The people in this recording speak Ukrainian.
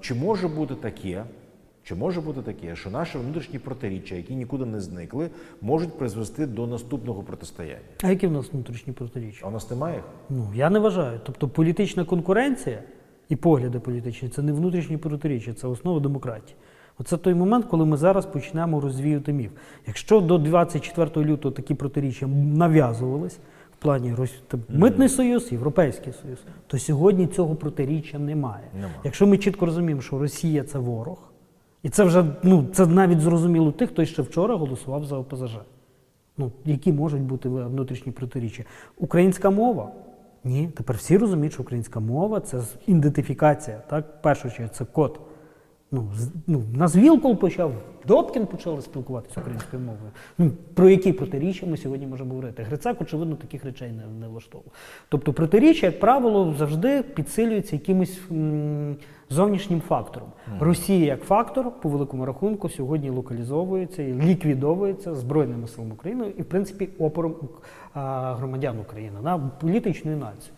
чи може бути таке, чи може бути таке, що наші внутрішні протиріччя, які нікуди не зникли, можуть призвести до наступного протистояння? А які в нас внутрішні протиріччя? А у нас немає їх? Ну я не вважаю. Тобто політична конкуренція і погляди політичні це не внутрішні протиріччя, це основа демократії. Оце той момент, коли ми зараз почнемо розвіювати міф. Якщо до 24 лютого такі протиріччя нав'язувались в плані Рос- митний союз, Європейський Союз, то сьогодні цього протиріччя немає. Нема. Якщо ми чітко розуміємо, що Росія це ворог, і це вже ну це навіть зрозуміло тих, хто ще вчора голосував за ОПЗЖ. Ну, які можуть бути внутрішні протиріччя? Українська мова? Ні. Тепер всі розуміють, що українська мова це ідентифікація. Так, першу чергу, це код. Ну, з- ну, нас Вілкол почав, Добкін почали спілкуватися українською мовою. Ну, про які протиріччя ми сьогодні можемо говорити? Грицак, очевидно, таких речей не, не влаштовував. Тобто протиріччя, як правило, завжди підсилюється якимось м, зовнішнім фактором. Росія як фактор, по великому рахунку, сьогодні локалізовується і ліквідовується Збройними силами України і, в принципі, опором а, громадян України на політичну націю.